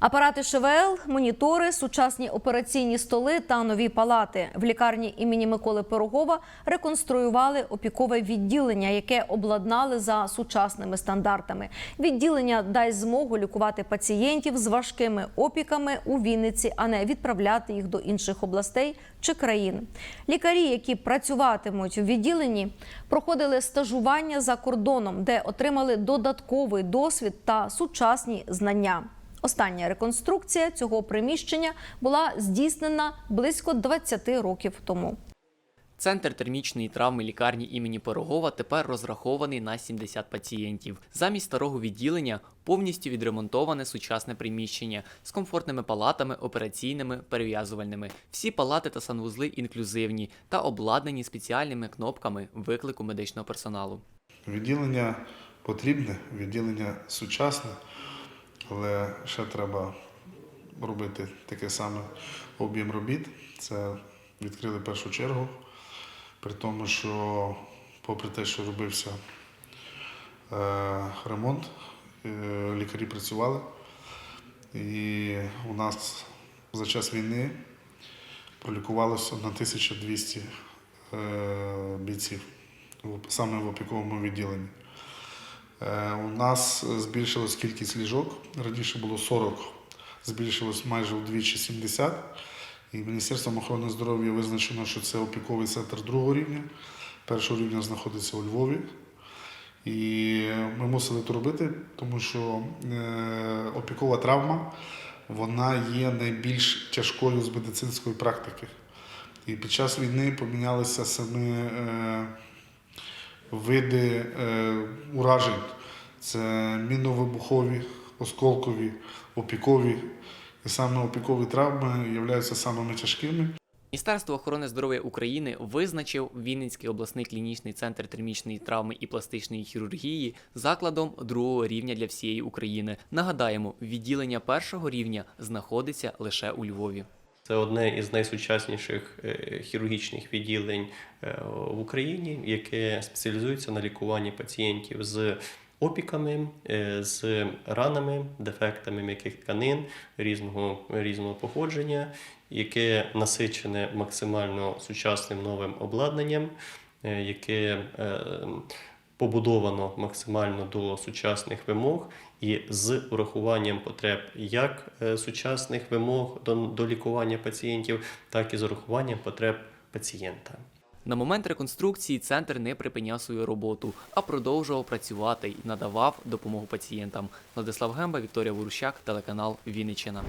Апарати ШВЛ, монітори, сучасні операційні столи та нові палати в лікарні імені Миколи Пирогова реконструювали опікове відділення, яке обладнали за сучасними стандартами. Відділення дасть змогу лікувати пацієнтів з важкими опіками у Вінниці, а не відправляти їх до інших областей чи країн. Лікарі, які працюватимуть у відділенні, проходили стажування за кордоном, де отримали додатковий досвід та сучасні знання. Остання реконструкція цього приміщення була здійснена близько 20 років тому. Центр термічної травми лікарні імені Пирогова тепер розрахований на 70 пацієнтів. Замість старого відділення повністю відремонтоване сучасне приміщення з комфортними палатами, операційними, перев'язувальними. Всі палати та санвузли інклюзивні та обладнані спеціальними кнопками виклику медичного персоналу. Відділення потрібне, відділення сучасне, але ще треба робити таке саме об'єм робіт. Це відкрили першу чергу, при тому, що, попри те, що робився е, ремонт, е, лікарі працювали. І у нас за час війни пролікувалося на 1200 е, бійців саме в опіковому відділенні. Е, У нас збільшилась кількість ліжок. Раніше було 40, збільшилось майже вдвічі 70. І Міністерством охорони здоров'я визначено, що це опіковий центр другого рівня. Першого рівня знаходиться у Львові. І ми мусили це робити, тому що е, опікова травма вона є найбільш тяжкою з медицинської практики. І під час війни помінялися самі е, види е, уражень. Це міновибухові, осколкові, опікові. І саме опікові травми являються самими тяжкими. Міністерство охорони здоров'я України визначив Вінницький обласний клінічний центр термічної травми і пластичної хірургії закладом другого рівня для всієї України. Нагадаємо, відділення першого рівня знаходиться лише у Львові. Це одне із найсучасніших е, хірургічних відділень е, в Україні, яке спеціалізується на лікуванні пацієнтів з опіками, е, з ранами, дефектами м'яких тканин різного, різного походження, яке насичене максимально сучасним новим обладнанням, яке побудовано максимально до сучасних вимог і з урахуванням потреб як е, сучасних вимог до, до лікування пацієнтів, так і з урахуванням потреб пацієнта. На момент реконструкції центр не припиняв свою роботу, а продовжував працювати і надавав допомогу пацієнтам. Владислав Гемба, Вікторія Ворущак, телеканал Вінниччина.